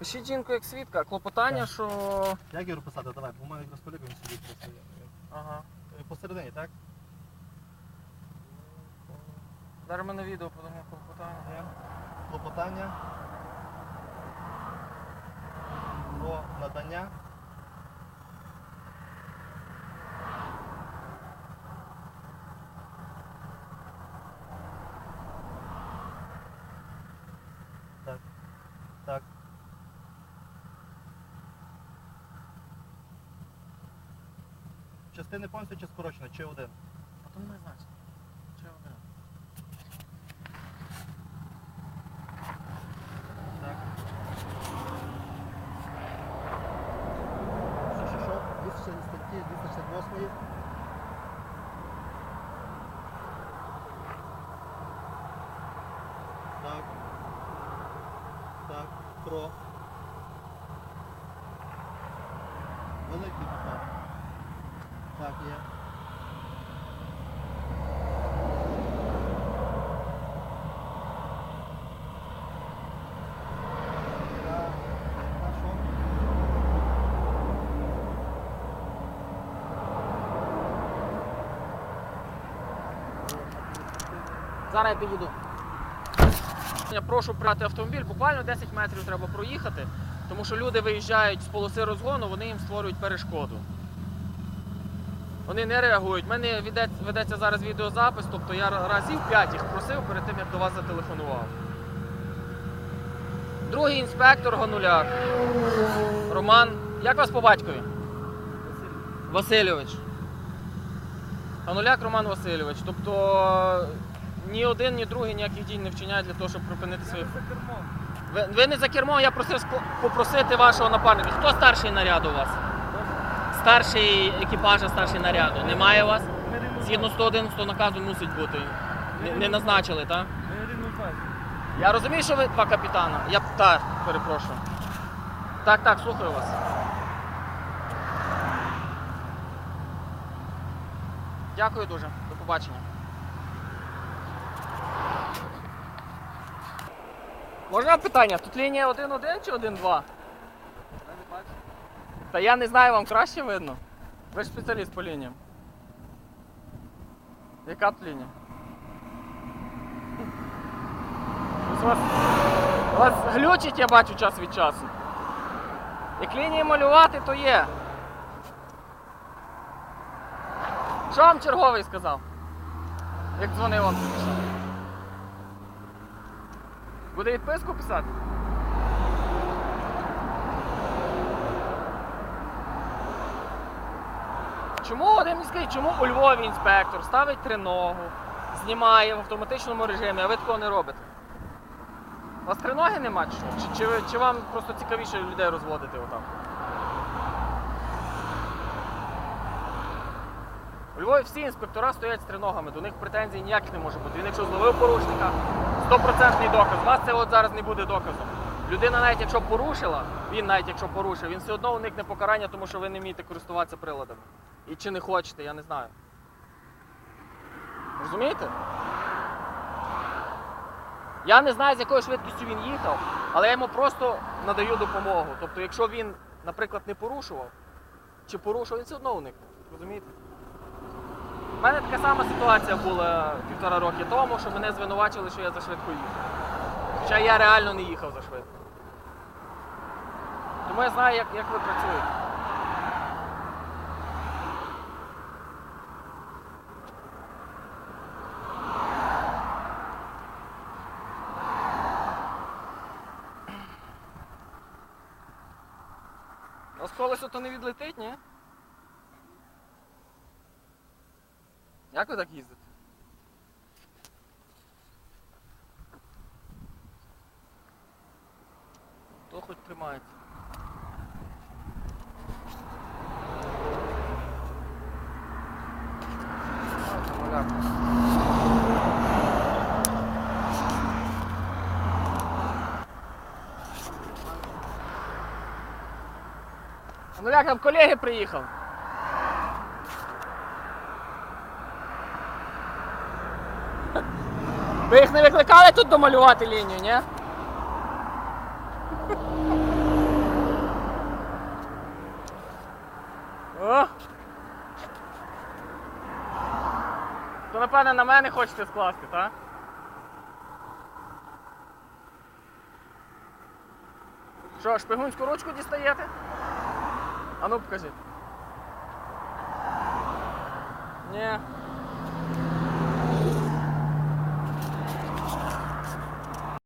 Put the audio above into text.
Пишіть жінку як свідка, клопотання, Так. що. Як його писати? Давай, бо у мене якраз колега він сидить просто. Ага. Е, Посередині, так? Зараз ми на відео подамо клопотання. Є. Клопотання про надання Так. Так. Частини повністю чи скорочено, чи один? А то не. Чи один? Так. Що, що, що? 260 статті 268. Так. Так. Про. Великий так. Так, є. Зараз я підійду. Я прошу брати автомобіль, буквально 10 метрів треба проїхати, тому що люди виїжджають з полоси розгону, вони їм створюють перешкоду. Вони не реагують. У мене ведеться зараз відеозапис, тобто я разів 5 їх просив перед тим, як до вас зателефонував. Другий інспектор Гонуляк. Роман. Як вас по батькові? Васильович. Гонуляк Роман Васильович. Тобто ні один, ні другий ніяких дій не вчиняють для того, щоб припинити свої. Ви, ви не за кермом, я просив попросити вашого напарника. Хто старший наряду у вас? Старший екіпажа, старший наряду. Немає у вас? Згідно 111 наказу мусить бути. Не, не назначили, так? Я розумію, що ви два капітана. Я так, перепрошую. Так, так, слухаю вас. Дякую дуже. До побачення. Можна питання? Тут лінія 1-1 чи 1-2? Та я не знаю, вам краще видно. Ви ж спеціаліст по лініям. Яка тут лінія? Ось вас, вас глючить, я бачу час від часу. Як лінії малювати, то є. Що вам черговий сказав? Як дзвонив вам? Буде відписку писати? Чому один мені скажіть, чому у Львові інспектор ставить триногу, знімає в автоматичному режимі, а ви такого не робите? У вас триноги нема чи? Чи, чи, чи вам просто цікавіше людей розводити отак? У Львові всі інспектора стоять з триногами, до них претензій ніяких не може бути. Він якщо зловив порушника, стопроцентний доказ. У вас це от зараз не буде доказом. Людина навіть якщо порушила, він навіть якщо порушив, він все одно уникне покарання, тому що ви не вмієте користуватися приладами. І чи не хочете, я не знаю. Розумієте? Я не знаю, з якою швидкістю він їхав, але я йому просто надаю допомогу. Тобто, якщо він, наприклад, не порушував, чи порушував, він все одно уникне. Розумієте? У мене така сама ситуація була півтора роки тому, що мене звинувачили, що я за швидко їхав. Хоча я реально не їхав за швидко. Тому я знаю, як, як ви працюєте. А з колесо то не відлетить, ні? Як ви так їздите? То хоч тримається. А, Ну як там колеги приїхав? Ви їх не викликали тут домалювати лінію, ні? О! То напевне на мене хочете скласти, так? Що, шпигунську ручку дістаєте? А ну покажіть. Ні.